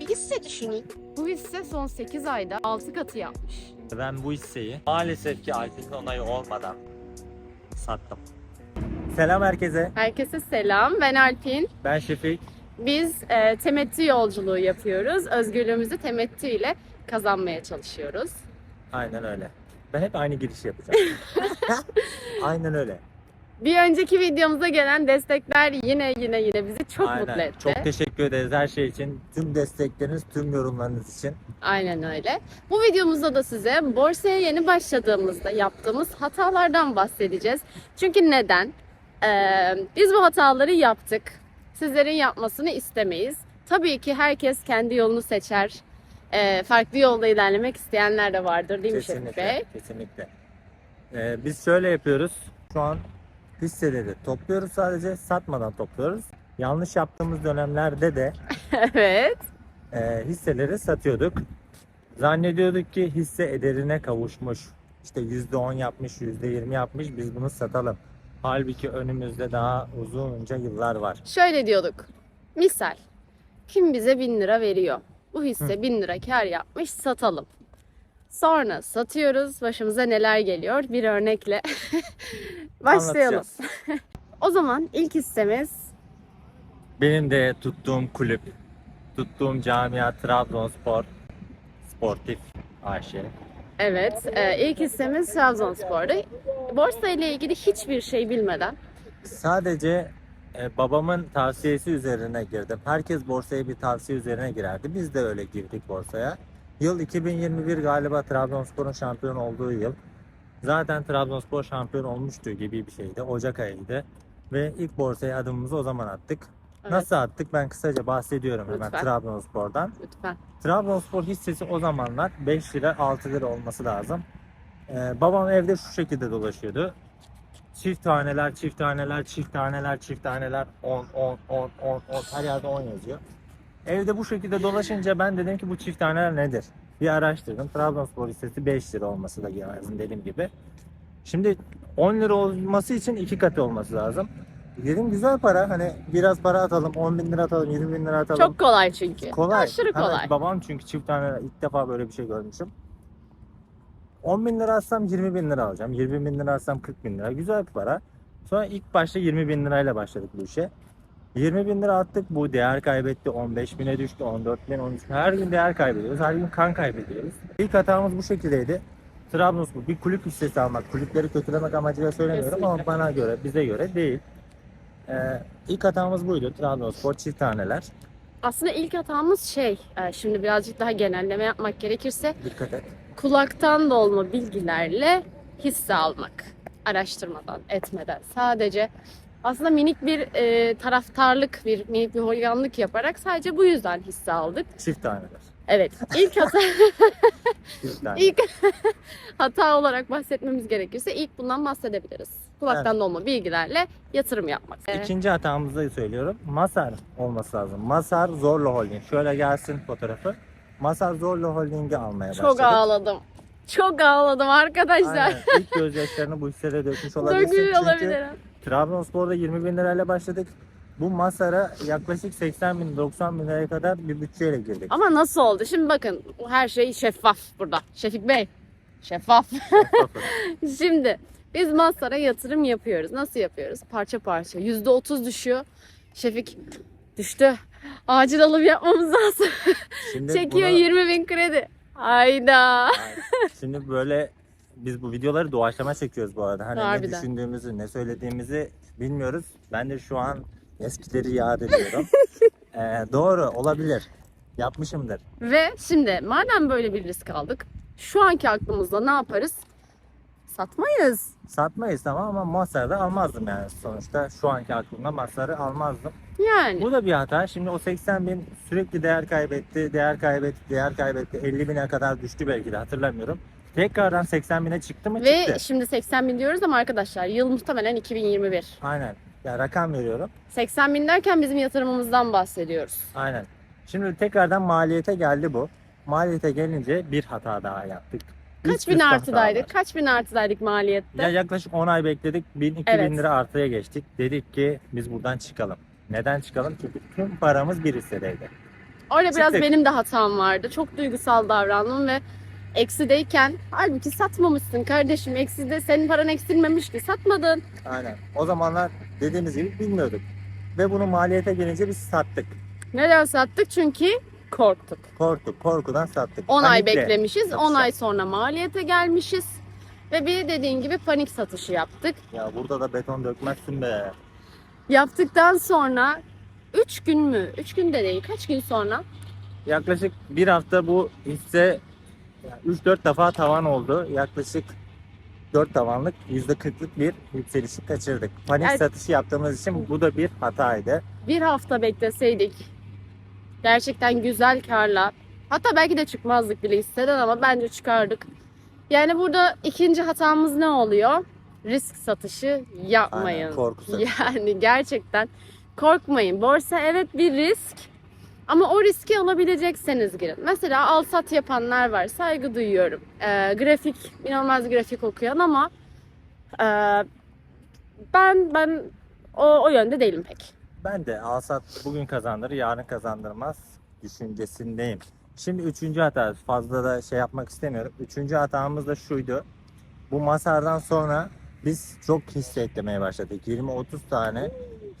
Bir hisse düşüneyim. Bu hisse son 8 ayda 6 katı yapmış. Ben bu hisseyi maalesef ki Alp'in onayı olmadan sattım. Selam herkese. Herkese selam. Ben Alpin. Ben Şefik. Biz e, temettü yolculuğu yapıyoruz. Özgürlüğümüzü temettü ile kazanmaya çalışıyoruz. Aynen öyle. Ben hep aynı giriş yapacağım. Aynen öyle. Bir önceki videomuza gelen destekler yine yine yine bizi çok Aynen. mutlu etti. Çok teşekkür ederiz her şey için. Tüm destekleriniz, tüm yorumlarınız için. Aynen öyle. Bu videomuzda da size borsaya yeni başladığımızda yaptığımız hatalardan bahsedeceğiz. Çünkü neden? Ee, biz bu hataları yaptık. Sizlerin yapmasını istemeyiz. Tabii ki herkes kendi yolunu seçer. Ee, farklı yolda ilerlemek isteyenler de vardır değil mi Şefik Bey? Kesinlikle. Kesinlikle. Ee, biz şöyle yapıyoruz. Şu an hisseleri topluyoruz sadece. Satmadan topluyoruz. Yanlış yaptığımız dönemlerde de evet. e, hisseleri satıyorduk. Zannediyorduk ki hisse ederine kavuşmuş. İşte %10 yapmış, %20 yapmış biz bunu satalım. Halbuki önümüzde daha uzunca yıllar var. Şöyle diyorduk. Misal. Kim bize 1000 lira veriyor? Bu hisse 1000 lira kar yapmış satalım. Sonra satıyoruz. Başımıza neler geliyor? Bir örnekle başlayalım. O zaman ilk hissemiz Benim de tuttuğum kulüp, tuttuğum camia Trabzonspor Sportif AŞ. evet e, ilk hissemiz Trabzonspor'da. Borsa ile ilgili hiçbir şey bilmeden Sadece e, babamın tavsiyesi üzerine girdim. Herkes borsaya bir tavsiye üzerine girerdi. Biz de öyle girdik borsaya. Yıl 2021 galiba Trabzonspor'un şampiyon olduğu yıl. Zaten Trabzonspor şampiyon olmuştu gibi bir şeydi. Ocak ayıydı. Ve ilk borsaya adımımızı o zaman attık. Evet. Nasıl attık? Ben kısaca bahsediyorum hemen Lütfen. Trabzonspor'dan. lütfen. Trabzonspor hissesi o zamanlar 5 lira 6 lira olması lazım. Ee, babam evde şu şekilde dolaşıyordu. Çift taneler, çift taneler, çift taneler, çift taneler 10 10 10 10 10 her yerde 10 yazıyor. Evde bu şekilde dolaşınca ben dedim ki bu çift taneler nedir? Bir araştırdım. Trabzonspor hissesi 5 lira olması da lazım dediğim gibi. Şimdi 10 lira olması için iki katı olması lazım. Dedim güzel para hani biraz para atalım 10 bin lira atalım 20 bin lira atalım. Çok kolay çünkü. Kolay. Aşırı Hemen kolay. babam çünkü çift tane ilk defa böyle bir şey görmüşüm. 10 bin lira atsam 20 bin lira alacağım. 20 bin lira atsam 40 bin lira. Güzel bir para. Sonra ilk başta 20 bin lirayla başladık bu işe. 20 bin lira attık bu değer kaybetti. 15 bine düştü. 14 bin, 13 bin. Her gün değer kaybediyoruz. Her gün kan kaybediyoruz. İlk hatamız bu şekildeydi. Trabzonspor bir kulüp hissesi almak. Kulüpleri kötülemek amacıyla söylemiyorum ama Kesinlikle. bana göre, bize göre değil. Ee, ilk hatamız buydu. Trabzonspor çift taneler. Aslında ilk hatamız şey, e, şimdi birazcık daha genelleme yapmak gerekirse Dikkat et. kulaktan dolma bilgilerle hisse almak. Araştırmadan, etmeden. Sadece aslında minik bir e, taraftarlık, bir minik bir holiganlık yaparak sadece bu yüzden hisse aldık. Çift taneler. Evet, ilk hata, ilk hata olarak bahsetmemiz gerekirse ilk bundan bahsedebiliriz. Kulaktan dolma bilgilerle yatırım yapmak. E, İkinci hatamızı söylüyorum. Masar olması lazım. Masar Zorlu Holding. Şöyle gelsin fotoğrafı. Masar Zorlu Holding'i almaya başladık. çok ağladım. Çok ağladım arkadaşlar. Aynen. İlk gözyaşlarını bu hissede dökmüş olabilirsin. Çünkü olabilirim. Trabzonspor'da 20 bin lirayla başladık. Bu Masar'a yaklaşık 80 bin 90 bin liraya kadar bir bütçeyle girdik. Ama nasıl oldu? Şimdi bakın her şey şeffaf burada. Şefik Bey. Şeffaf. Şimdi biz Mazhar'a yatırım yapıyoruz. Nasıl yapıyoruz? Parça parça. %30 düşüyor. Şefik düştü. Acil alım yapmamız lazım. Şimdi Çekiyor bunu- 20 bin kredi. Hayda. Şimdi böyle biz bu videoları doğaçlama çekiyoruz bu arada. Hani ne Harbiden. düşündüğümüzü, ne söylediğimizi bilmiyoruz. Ben de şu an eskileri yad ediyorum. Ee, doğru olabilir. Yapmışımdır. Ve şimdi madem böyle bir risk aldık. Şu anki aklımızda ne yaparız? Satmayız. Satmayız tamam ama Mazhar'da almazdım yani sonuçta. Şu anki aklımda Mazhar'ı almazdım. Yani. Bu da bir hata. Şimdi o 80 bin sürekli değer kaybetti, değer kaybetti, değer kaybetti. 50 bine kadar düştü belki de hatırlamıyorum. Tekrardan 80 bine çıktı mı? Ve Çıktı. şimdi 80 bin diyoruz ama arkadaşlar yıl muhtemelen 2021. Aynen. Ya rakam veriyorum. 80 bin derken bizim yatırımımızdan bahsediyoruz. Aynen. Şimdi tekrardan maliyete geldi bu. Maliyete gelince bir hata daha yaptık. Kaç bin artıdaydık? Kaç bin artıdaydık maliyette? Ya yaklaşık 10 ay bekledik. 1000-2000 Evet. lira artıya geçtik. Dedik ki biz buradan çıkalım. Neden çıkalım? Çünkü tüm paramız bir hissedeydi. Orada biraz Çıktık. benim de hatam vardı. Çok duygusal davrandım ve eksideyken halbuki satmamışsın kardeşim. Ekside senin paran eksilmemişti. Satmadın. Aynen. O zamanlar dediğimiz gibi bilmiyorduk. Ve bunu maliyete gelince biz sattık. Neden sattık? Çünkü korktuk. Korktuk, korkudan sattık. 10 ay Panikle beklemişiz. satış 10 ay sonra maliyete gelmişiz. Ve bir dediğin gibi panik satışı yaptık. Ya burada da beton dökmezsin be. Yaptıktan sonra 3 gün mü? 3 gün de değil. Kaç gün sonra? Yaklaşık bir hafta bu hisse 3-4 defa tavan oldu. Yaklaşık 4 tavanlık %40'lık bir yükselişi kaçırdık. Panik Evet. satışı yaptığımız için bu da bir hataydı. Bir hafta bekleseydik gerçekten güzel karla hatta belki de çıkmazdık bile hisseden ama bence çıkardık. Yani burada ikinci hatamız ne oluyor? Risk satışı yapmayın. Aynen, korku satışı. Yani gerçekten korkmayın. Borsa evet bir risk ama o riski alabilecekseniz girin. Mesela al sat yapanlar var. Saygı duyuyorum. Ee, grafik, inanılmaz grafik okuyan ama e, ben ben o, o yönde değilim pek. Ben de alsat bugün kazandırır, yarın kazandırmaz düşüncesindeyim. Şimdi üçüncü hata, fazla da şey yapmak istemiyorum. Üçüncü hatamız da şuydu. Bu masardan sonra biz çok hisse eklemeye başladık. 20-30 tane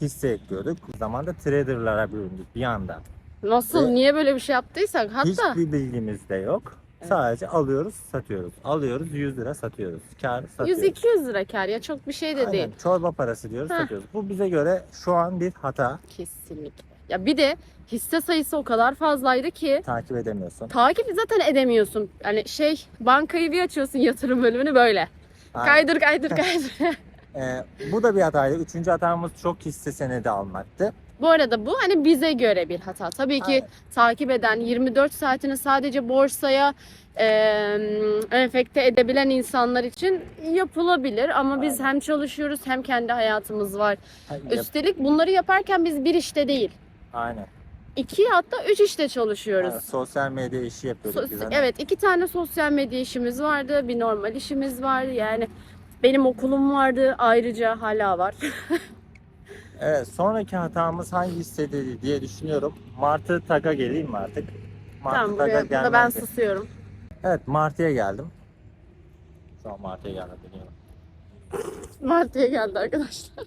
hisse ekliyorduk. O zaman da traderlara büründük bir anda. Nasıl, Ve- niye böyle bir şey yaptıysak hatta Hiçbir bilgimiz de yok. Sadece alıyoruz, satıyoruz. Alıyoruz 100 lira satıyoruz. Kar satıyoruz. 100-200 lira kar ya çok bir şey de Aynen, değil. Çorba parası diyoruz, Heh. satıyoruz. Bu bize göre şu an bir hata. Kesinlikle. Ya bir de hisse sayısı o kadar fazlaydı ki Takip edemiyorsun. takip zaten edemiyorsun. Hani şey bankayı bir açıyorsun yatırım bölümünü böyle. Aynen. Kaydır kaydır kaydır. Ee, bu da bir hataydı. Üçüncü hatamız çok hisse senedi almaktı. Bu arada bu hani bize göre bir hata. Tabii ki Aynen. takip eden 24 saatini sadece borsaya e, enfekte edebilen insanlar için yapılabilir ama biz Aynen. hem çalışıyoruz hem kendi hayatımız var. Yap- Üstelik bunları yaparken biz bir işte değil, Aynen. iki hatta üç işte çalışıyoruz. Yani sosyal medya işi yapıyorduk So- biz. hani. evet, iki tane sosyal medya işimiz vardı, bir normal işimiz vardı. Yani benim okulum vardı, ayrıca hala var. Evet, sonraki hatamız hangi hissedeydi diye düşünüyorum. Martı Tag'a geleyim mi artık? Martı tamam, buraya, burada ben susuyorum. Evet, Martı'ya geldim. Şu an Martı'ya geldim biliyorum. Martı'ya geldi arkadaşlar.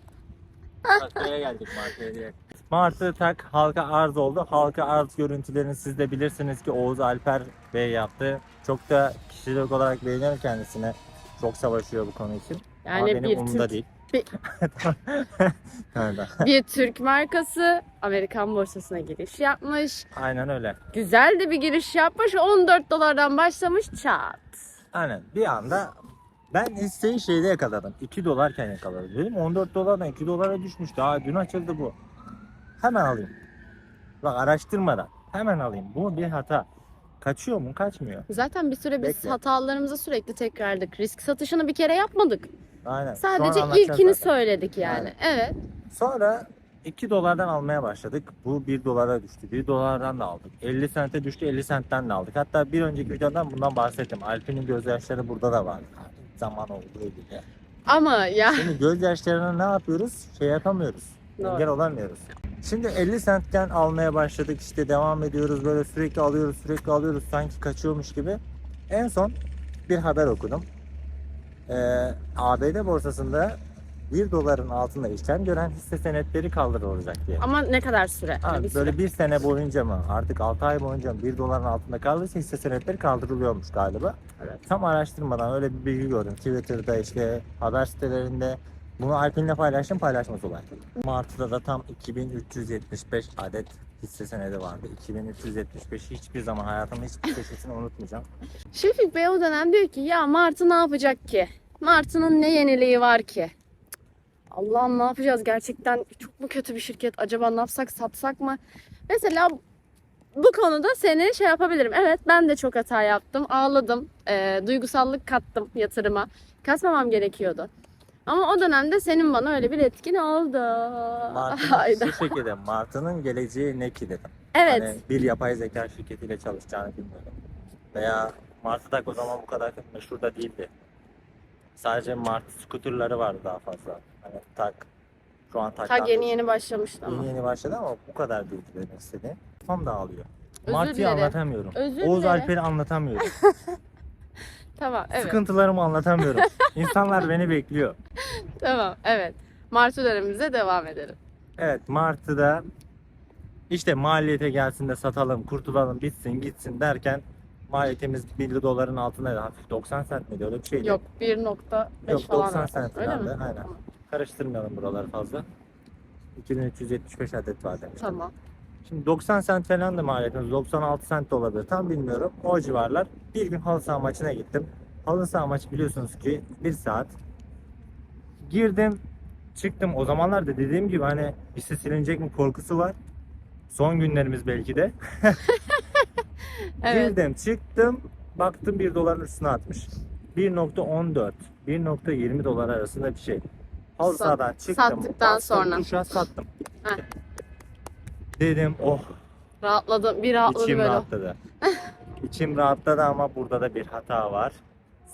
Martı'ya geldik Martı'ya diye. Martı Tak halka arz oldu. Halka arz görüntülerini siz de bilirsiniz ki Oğuz Alper Bey yaptı. Çok da kişilik olarak beğeniyorum kendisine. Çok savaşıyor bu konu için. Ama Yani benim bir umurumda Türk, değil. bir- bir Türk markası Amerikan borsasına giriş yapmış. Aynen öyle. Güzel de bir giriş yapmış. 14 dolardan başlamış çat. Aynen. Bir anda ben hisseyi şeyde yakaladım. 2 dolarken yakaladım. Dedim 14 dolardan 2 dolara düşmüş. Daha dün açıldı bu. Hemen alayım. Bak araştırmadan. Hemen alayım. Bu bir hata. Kaçıyor mu? Kaçmıyor. Zaten bir süre biz Bekle. hatalarımızı sürekli tekrarladık. Risk satışını bir kere yapmadık. Aynen. Sadece ilkini zaten. söyledik yani. Evet. Sonra 2 dolardan almaya başladık. Bu 1 dolara düştü. 1 dolardan da aldık. 50 sente düştü. 50 sentten de aldık. Hatta bir önceki videodan bundan bahsettim. Alp'in gözyaşları burada da var. Zaman oldu diye. Ama ya Şimdi gözyaşlarını ne yapıyoruz? Şey yapamıyoruz. Doğru. Engel olamıyoruz. Şimdi 50 centken almaya başladık işte devam ediyoruz böyle sürekli alıyoruz sürekli alıyoruz sanki kaçıyormuş gibi. En son bir haber okudum. Ee, ABD borsasında 1 doların altında işlem gören hisse senetleri kaldırılacak diye. ama ne kadar süre? Ha, Hani bir böyle süre. bir sene boyunca mı artık 6 ay boyunca mı 1 doların altında kaldıysa hisse senetleri kaldırılıyormuş galiba. Evet. Tam araştırmadan öyle bir bilgi gördüm. Twitter'da işte haber sitelerinde bunu Alpin'le paylaştım paylaşmaz olay. Martı'da da tam 2375 adet hisse senedi vardı. 2375 hiçbir zaman hayatımda hiçbir köşesini unutmayacağım. Şefik Bey o dönem diyor ki ya Martı ne yapacak ki? Martı'nın ne yeniliği var ki? Allah'ım ne yapacağız gerçekten çok mu kötü bir şirket acaba ne yapsak satsak mı? Mesela bu konuda seni şey yapabilirim. Evet ben de çok hata yaptım. Ağladım. Ee, duygusallık kattım yatırıma. Katmamam gerekiyordu. Ama o dönemde senin bana öyle bir etkin oldu. Martı'nın şu şekilde Martı'nın geleceği ne ki dedim. Evet. Hani bir yapay zeka şirketiyle çalışacağını bilmiyordum. Veya Martı tak o zaman bu kadar meşhur da değildi. Sadece Martı skuterları vardı daha fazla. Hani tak şu an tak Ta yeni yeni başlamıştı ama. Yeni yeni başladı ama bu kadar değildi demek istediğim. Kafam dağılıyor. Özür Martı'yı dilerim. anlatamıyorum. Özür Oğuz dilerim. Alper'i anlatamıyorum. Tamam evet. Sıkıntılarımı anlatamıyorum. İnsanlar beni bekliyor. Tamam evet. Martı dönemimize devam edelim. Evet Martı'da işte maliyete gelsin de satalım, kurtulalım, bitsin, gitsin derken maliyetimiz 1 doların altındaydı. Hafif 90 cent miydi öyle bir şeydi. Yok 1.5 Yok, falan. 90 var. cent Öyle mi? aynen. Tamam. Karıştırmayalım buraları fazla. 2375 adet var demiştim. Tamam. Şimdi 90 cent falan da maliyetimiz 96 cent de olabilir tam bilmiyorum. O civarlar. Bir gün halı saha maçına gittim. Halı saha maçı biliyorsunuz ki 1 saat. Girdim çıktım. O zamanlar da dediğim gibi hani birisi silinecek mi korkusu var. Son günlerimiz belki de. Evet. Girdim çıktım. Baktım 1 doların üstüne atmış. 1.14 1.20 dolar arasında bir şey. Halı sahadan çıktım. sattıktan sonra. Tuşa sattım. Heh. Dedim oh Rahatladım. Bir rahatladı İçim böyle. rahatladı. İçim rahatladı ama burada da bir hata var.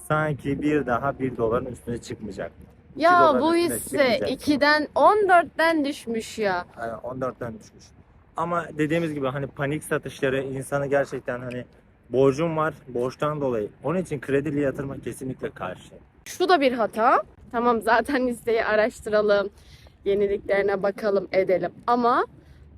Sanki bir daha bir doların üstüne çıkmayacak. İki Ya doların bu üstüne hisse çıkmayacak. 2'den 14'ten düşmüş ya. Yani 14'ten düşmüş. Ama dediğimiz gibi hani panik satışları insanı gerçekten hani borcum var borçtan dolayı. Onun için kredili yatırma kesinlikle karşı. Şu da bir hata. Tamam zaten listeyi araştıralım. Yeniliklerine bakalım edelim. Ama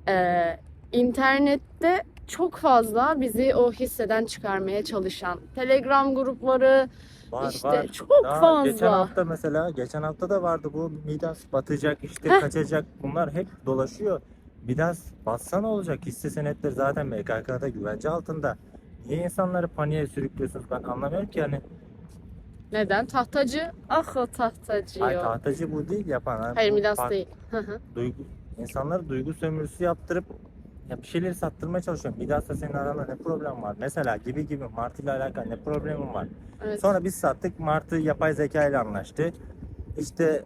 e, internette çok fazla bizi o hisseden çıkarmaya çalışan Telegram grupları Var işte var. çok Daha fazla. Geçen hafta mesela, geçen hafta da vardı bu Midas batacak işte Heh. kaçacak bunlar hep dolaşıyor. Midas batsa ne olacak? Hisse senetleri zaten MKK'da güvence altında. Niye insanları paniğe sürüklüyorsunuz? Ben anlamıyorum ki hani. Neden? Tahtacı. Ah o tahtacı. Ay yok. tahtacı bu değil yapan. Hayır bu Midas fark- değil. Duygu, insanları duygu sömürüsü yaptırıp ya bir şeyleri sattırmaya çalışıyor. Midas'la senin aranda ne problem var? Mesela gibi gibi Martı ile alakalı ne problemin var? Evet. Sonra biz sattık. Martı yapay zeka ile anlaştı. İşte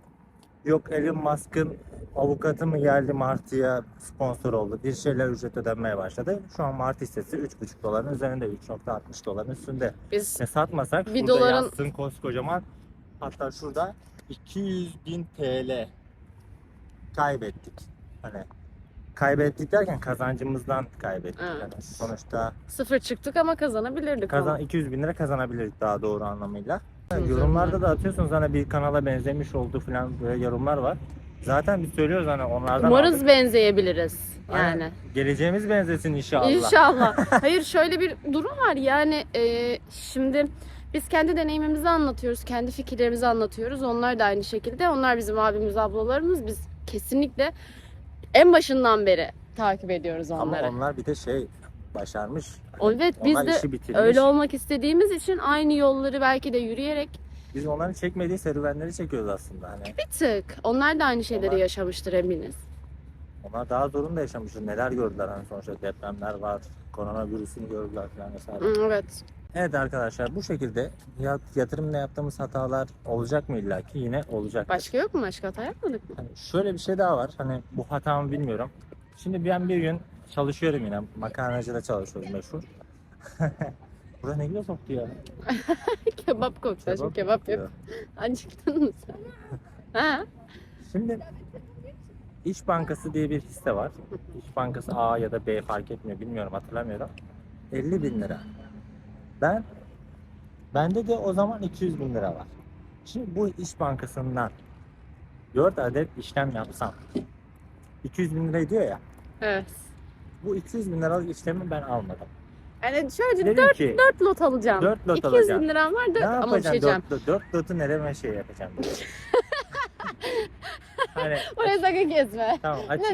yok Elon Musk'ın avukatı mı geldi Martı'ya sponsor oldu. Bir şeyler ücret ödenmeye başladı. Şu an Martı hissesi 3,5 doların üzerinde. 3.60 doların üstünde. Biz Ne satmasak Bir şurada doların- yazsın koskocaman. Hatta şurada 200 bin TL kaybettik. Hani kaybettik derken kazancımızdan kaybettik. Evet. Yani sonuçta sıfır çıktık ama kazanabilirdik. Kazan ama. 200 bin lira kazanabilirdik daha doğru anlamıyla. Güzel yorumlarda da atıyorsunuz hani bir kanala benzemiş oldu falan böyle yorumlar var. Zaten biz söylüyoruz hani onlardan Umarız aldık. benzeyebiliriz. Aynen. Yani. Geleceğimiz benzesin inşallah. İnşallah. Hayır şöyle bir durum var yani e, şimdi biz kendi deneyimimizi anlatıyoruz, kendi fikirlerimizi anlatıyoruz. Onlar da aynı şekilde. Onlar bizim abimiz, ablalarımız. Biz kesinlikle en başından beri takip ediyoruz Ama onları. onlar bir de şey başarmış. O- Evet biz de işi bitirmiş. öyle olmak istediğimiz için aynı yolları belki de yürüyerek Biz onların çekmediği serüvenleri çekiyoruz aslında hani. bir tık. Onlar da aynı şeyleri Onlar- yaşamıştır eminiz. Onlar daha zorunda yaşamışlar. Neler gördüler hani sonuçta depremler var. Koronavirüsünü gördüler falan vesaire. Evet. Evet arkadaşlar bu şekilde ya- yatırımla yaptığımız hatalar olacak mı illaki? Yine olacak. Başka yok mu? Başka hata yapmadık mı? Hani şöyle bir şey daha var. Hani bu hatamı bilmiyorum. Şimdi ben bir gün çalışıyorum yine. Makarnacıda çalışıyorum meşhur. Burada ne güzel soktu ya. kebap koktu. Kebap kokuyor. yap. Acıktın mı sen? ha? Şimdi İş Bankası diye bir hisse var. İş Bankası A ya da B fark etmiyor. Bilmiyorum hatırlamıyorum. 50 bin lira. Ben bende de o zaman 200 bin lira var. Şimdi bu İş Bankası'ndan 4 adet işlem yapsam 200 bin lira ediyor ya. Evet. Bu 200 bin liralık işlemi ben almadım. Yani şöyle Dedim 4 ki 4 lot alacağım. 4 lot 200 alacağım. bin liram var Ne 4 ama bir şey yapacağım? diyeceğim. 4, 4 lotu nereye şey yapacağım? Hani Oraya sakın gezme. tamam açık,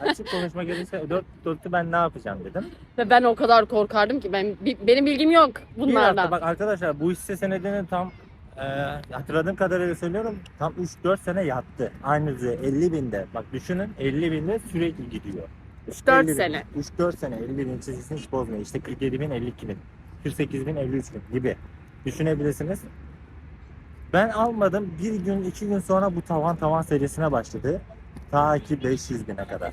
açık konuşma gelirse 4 lotu ben ne yapacağım dedim. Ve ben o kadar korkardım ki ben bi- benim bilgim yok Bir hafta bunlardan. bak arkadaşlar bu hisse senedini tam e, hatırladığım kadarıyla söylüyorum tam 3-4 sene yattı. Aynı düzey 50 binde. Bak düşünün 50 binde sürekli gidiyor. 3-4 50 bin, sene. 3-4 sene 50 bin çizgisini hiç bozmuyor. İşte 47 bin 52 bin. 48 bin 53 bin gibi. Düşünebilirsiniz. Ben almadım. Bir gün iki gün sonra bu tavan tavan serisine başladı. Ta ki 500 bine kadar.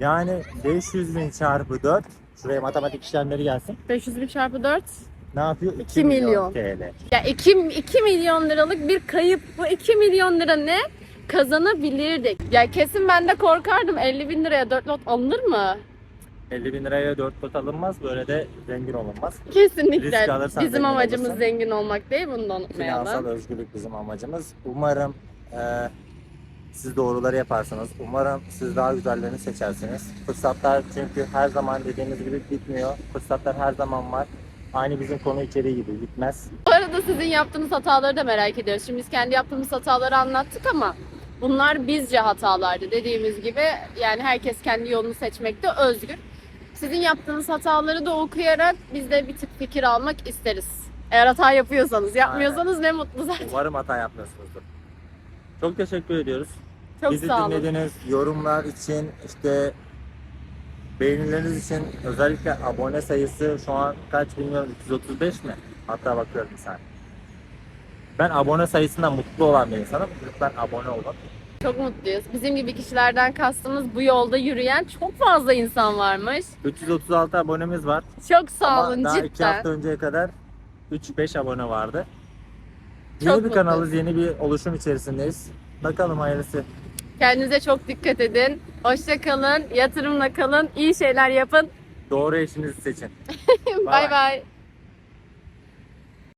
Yani 500 bin çarpı 4. Şuraya matematik işlemleri gelsin. 500 bin çarpı 4. Ne yapıyor? 2 milyon. TL. Ya 2, 2 milyon liralık bir kayıp. Bu 2 milyon lira ne? Kazanabilirdik. Ya kesin ben de korkardım. 50 bin liraya 4 lot alınır mı? 50 bin liraya 4 kot alınmaz. Böyle de zengin olunmaz. Kesinlikle. Risk alırsan Bizim zengin amacımız olursun. zengin olmak değil. Bunu da unutmayalım. Finansal özgürlük bizim amacımız. Umarım e, siz doğruları yaparsınız. Umarım siz daha güzellerini seçersiniz. Fırsatlar çünkü her zaman dediğimiz gibi bitmiyor. Fırsatlar her zaman var. Aynı bizim konu içeriği gibi bitmez. Bu arada sizin yaptığınız hataları da merak ediyoruz. Şimdi biz kendi yaptığımız hataları anlattık ama bunlar bizce hatalardı. Dediğimiz gibi yani herkes kendi yolunu seçmekte özgür. Sizin yaptığınız hataları da okuyarak biz de bir tık fikir almak isteriz. Eğer hata yapıyorsanız, yapmıyorsanız ne mutlu zaten. Umarım hata yapmıyorsunuzdur. Çok teşekkür ediyoruz. Çok Bizi sağ olun. dinlediniz. Yorumlar için işte beğenileriniz için özellikle abone sayısı şu an kaç bilmiyorum 335 mi? Hatta bakıyorum bir saniye. Ben abone sayısından mutlu olan bir insanım. Lütfen abone olun. Çok mutluyuz. Bizim gibi kişilerden kastımız bu yolda yürüyen çok fazla insan varmış. 336 abonemiz var. Çok sağ Ama olun daha 2 cidden. hafta önceye kadar 3-5 abone vardı. Çok Yeni bir mutluyuz. kanalız, yeni bir oluşum içerisindeyiz. Bakalım hayırlısı. Kendinize çok dikkat edin. Hoşça kalın, yatırımla kalın, iyi şeyler yapın. Doğru eşinizi seçin. Bay bay.